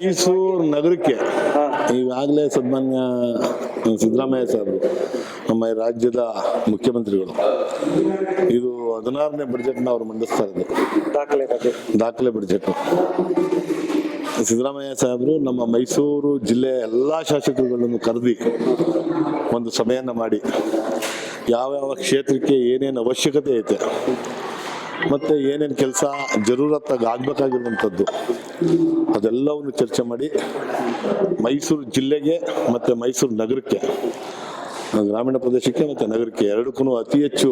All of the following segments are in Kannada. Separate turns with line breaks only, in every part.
ಮೈಸೂರು ನಗರಕ್ಕೆ ಈಗಾಗಲೇ ಸನ್ಮಾನ್ಯ ಸಿದ್ದರಾಮಯ್ಯ ಸರ್ ನಮ್ಮ ರಾಜ್ಯದ ಮುಖ್ಯಮಂತ್ರಿಗಳು. ಇದು ಹದಿನಾರನೇ ಬಜೆಟ್ನ ಅವರು ಮಂಡಿಸ್ತಾ ಇರೋದು.
ದಾಖಲೆ
ದಾಖಲೆ ಬಜೆಟ್ ಸಿದ್ದರಾಮಯ್ಯ ಸಾಹೇಬರು ನಮ್ಮ ಮೈಸೂರು ಜಿಲ್ಲೆಯ ಎಲ್ಲ ಶಾಸಕರುಗಳನ್ನು ಕರೆದಿ ಒಂದು ಸಭೆಯನ್ನು ಮಾಡಿ ಯಾವ್ಯಾವ ಕ್ಷೇತ್ರಕ್ಕೆ ಏನೇನು ಅವಶ್ಯಕತೆ ಐತೆ ಮತ್ತೆ ಏನೇನು ಕೆಲಸ ಜರೂರತ್ತಾಗಿ ಆಗ್ಬೇಕಾಗಿರುವಂಥದ್ದು ಅದೆಲ್ಲವನ್ನು ಚರ್ಚೆ ಮಾಡಿ ಮೈಸೂರು ಜಿಲ್ಲೆಗೆ ಮತ್ತು ಮೈಸೂರು ನಗರಕ್ಕೆ ಗ್ರಾಮೀಣ ಪ್ರದೇಶಕ್ಕೆ ಮತ್ತು ನಗರಕ್ಕೆ ಎರಡಕ್ಕೂ ಅತಿ ಹೆಚ್ಚು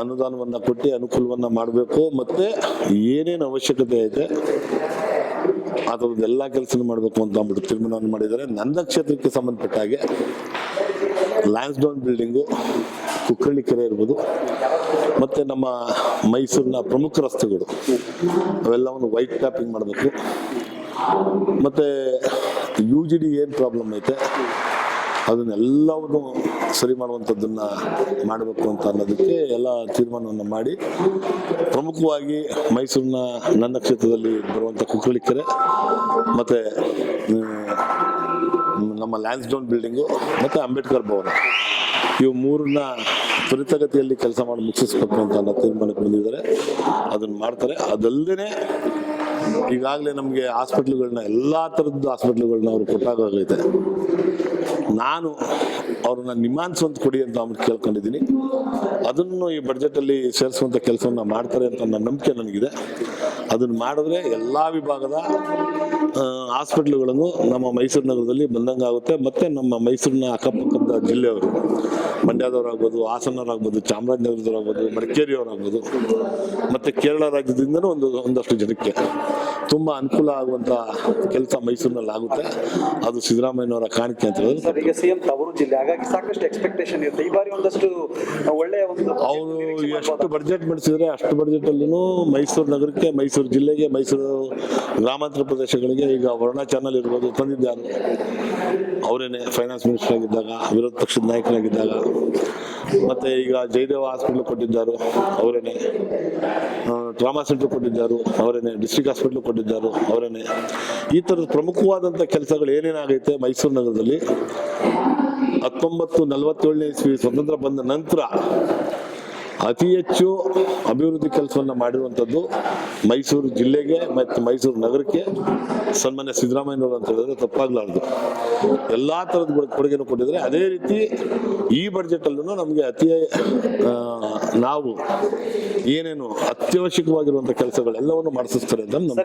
ಅನುದಾನವನ್ನು ಕೊಟ್ಟು ಅನುಕೂಲವನ್ನು ಮಾಡಬೇಕು. ಮತ್ತೆ ಏನೇನು ಅವಶ್ಯಕತೆ ಇದೆ ಅದರದ್ದೆಲ್ಲ ಕೆಲಸ ಮಾಡಬೇಕು ಅಂತ ಅಂದ್ಬಿಟ್ಟು ತೀರ್ಮಾನವನ್ನು ಮಾಡಿದ್ದಾರೆ. ನನ್ನ ಕ್ಷೇತ್ರಕ್ಕೆ ಸಂಬಂಧಪಟ್ಟ ಹಾಗೆ ಲ್ಯಾನ್ಸ್ಡೌನ್ ಬಿಲ್ಡಿಂಗು ಕುಕ್ಕಳ್ಳಿ ಕೆರೆ ಇರ್ಬೋದು. ಮತ್ತೆ ನಮ್ಮ ಮೈಸೂರಿನ ಪ್ರಮುಖ ರಸ್ತೆಗಳು, ಅವೆಲ್ಲವನ್ನು ವೈಟ್ ಟ್ಯಾಪಿಂಗ್ ಮಾಡಬೇಕು. ಮತ್ತೆ ಯು ಜಿ ಡಿ ಏನು ಪ್ರಾಬ್ಲಮ್ ಐತೆ, ಅದನ್ನೆಲ್ಲವನ್ನು ಸರಿ ಮಾಡುವಂಥದ್ದನ್ನು ಮಾಡಬೇಕು ಅಂತ ಅನ್ನೋದಕ್ಕೆ ಎಲ್ಲ ತೀರ್ಮಾನವನ್ನು ಮಾಡಿ, ಪ್ರಮುಖವಾಗಿ ಮೈಸೂರಿನ ನನ್ನ ಕ್ಷೇತ್ರದಲ್ಲಿ ಬರುವಂಥ ಕುಕ್ಕಳ್ಳಿ ಕೆರೆ, ಮತ್ತು ನಮ್ಮ ಲ್ಯಾನ್ಸ್ ಡೌನ್ ಬಿಲ್ಡಿಂಗು ಮತ್ತು ಅಂಬೇಡ್ಕರ್ ಭವನ. ಇವು ಮೂರನ್ನ ತ್ವರಿತಗತಿಯಲ್ಲಿ ಕೆಲಸ ಮಾಡಿ ಮುಗಿಸ್ಬೇಕು ಅಂತ ಅನ್ನೋ ತೀರ್ಮಾನಕ್ಕೆ ಬಂದಿದ್ದಾರೆ. ಅದನ್ನು ಮಾಡ್ತಾರೆ. ಅದಲ್ಲದೆ ಈಗಾಗಲೇ ನಮಗೆ ಹಾಸ್ಪಿಟ್ಲ್ಗಳನ್ನ ಎಲ್ಲ ಥರದ್ದು ಹಾಸ್ಪಿಟ್ಲ್ಗಳನ್ನ ಅವರು ಕೊಟ್ಟಾಗೈತೆ ನಾನು ಅವ್ರನ್ನ ನಿಮಾನ್ಸುವಂತ ಕೊಡಿ ಅಂತ ಅವ್ರು ಕೇಳ್ಕೊಂಡಿದ್ದೀನಿ. ಅದನ್ನು ಈ ಬಡ್ಜೆಟಲ್ಲಿ ಸೇರಿಸುವಂಥ ಕೆಲಸವನ್ನು ಮಾಡ್ತಾರೆ ಅಂತ ನನ್ನ ನಂಬಿಕೆ ನನಗಿದೆ. ಅದನ್ನು ಮಾಡಿದ್ರೆ ಎಲ್ಲ ವಿಭಾಗದ ಹಾಸ್ಪಿಟ್ಲ್ಗಳನ್ನು ನಮ್ಮ ಮೈಸೂರು ನಗರದಲ್ಲಿ ಬಂದಂಗಾಗುತ್ತೆ. ಮತ್ತೆ ನಮ್ಮ ಮೈಸೂರಿನ ಅಕ್ಕಪಕ್ಕದ ಜಿಲ್ಲೆಯವರು ಮಂಡ್ಯದವರಾಗ್ಬೋದು ಹಾಸನವರಾಗ್ಬೋದು ಚಾಮರಾಜನಗರದವರಾಗ್ಬೋದು ಮಡಿಕೇರಿಯವರಾಗ್ಬೋದು ಮತ್ತು ಕೇರಳ ರಾಜ್ಯದಿಂದನೂ ಒಂದು ಒಂದಷ್ಟು ಜನಕ್ಕೆ ತುಂಬ ಅನುಕೂಲ ಆಗುವಂಥ ಕೆಲಸ ಮೈಸೂರಿನಲ್ಲಿ ಆಗುತ್ತೆ. ಅದು ಸಿದ್ದರಾಮಯ್ಯನವರ ಕಾಣಿಕೆ ಅಂತ
ಹೇಳಿದ್ರೆ ಈಗ ಸಿಎಂ ತವರು ಜಿಲ್ಲೆ ಹಾಗಾಗಿ ಸಾಕಷ್ಟು ಎಕ್ಸ್ಪೆಕ್ಟೇಷನ್ ಇರುತ್ತೆ. ಈ ಬಾರಿ ಒಂದಷ್ಟು ಒಳ್ಳೆಯ ಒಂದು
ಅವರು ಎಷ್ಟು
ಬಜೆಟ್
ಬಡ್ಜೆಟ್ ಮಾಡಿಸಿದ್ರೆ ಅಷ್ಟು ಬಡ್ಜೆಟ್ ಅಲ್ಲೂ ಮೈಸೂರು ನಗರಕ್ಕೆ ಮೈಸೂರು ಜಿಲ್ಲೆಗೆ ಮೈಸೂರು ಗ್ರಾಮಾಂತರ ಪ್ರದೇಶಗಳಿಗೆ ಈಗ ವರ್ಣ ಚಾನಲ್ ಇರ್ಬೋದು ತಂದಿದ್ದಾರೆ. ಅವರೇನೆ ಫೈನಾನ್ಸ್ ಮಿನಿಸ್ಟರ್ ಆಗಿದ್ದಾಗ ವಿರೋಧ ಪಕ್ಷದ ನಾಯಕನಾಗಿದ್ದಾಗ. ಮತ್ತೆ ಈಗ ಜಯದೇವ ಹಾಸ್ಪಿಟ್ಲ್ ಕೊಟ್ಟಿದ್ದಾರೆ, ಅವರೇನೆ. ಟ್ರಾಮಾ ಸೆಂಟರ್ ಕೊಟ್ಟಿದ್ದಾರೆ, ಅವರೇನೆ. ಡಿಸ್ಟ್ರಿಕ್ಟ್ ಹಾಸ್ಪಿಟ್ಲ್ ಕೊಟ್ಟಿದ್ದಾರೆ, ಅವರೇನೆ. ಈ ಥರದ ಪ್ರಮುಖವಾದಂಥ ಕೆಲಸಗಳು ಏನೇನಾಗೈತೆ ಮೈಸೂರು ನಗರದಲ್ಲಿ? ಹತ್ತೊಂಬತ್ತು ನಲವತ್ತೇಳನೇ ಇಸ್ವಿ ಸ್ವತಂತ್ರ ಬಂದ ನಂತರ ಅತಿ ಹೆಚ್ಚು ಅಭಿವೃದ್ಧಿ ಕೆಲಸವನ್ನು ಮಾಡಿರುವಂಥದ್ದು ಮೈಸೂರು ಜಿಲ್ಲೆಗೆ ಮತ್ತು ಮೈಸೂರು ನಗರಕ್ಕೆ ಸನ್ಮಾನ್ಯ ಸಿದ್ದರಾಮಯ್ಯನವರು ಅಂತ ಹೇಳಿದ್ರೆ ತಪ್ಪಾಗಲಾರದು. ಎಲ್ಲಾ ಥರದ ಕೊಡುಗೆಯನ್ನು ಕೊಟ್ಟಿದ್ದಾರೆ. ಅದೇ ರೀತಿ ಈ ಬಡ್ಜೆಟಲ್ಲೂ ನಮಗೆ ಅತಿ ನಾವು ಏನೇನು ಅತ್ಯವಶ್ಯಕವಾಗಿರುವಂಥ ಕೆಲಸಗಳೆಲ್ಲವನ್ನು ಮಾಡಿಸ್ತಾರೆ ಅಂತ ನಮ್ಮ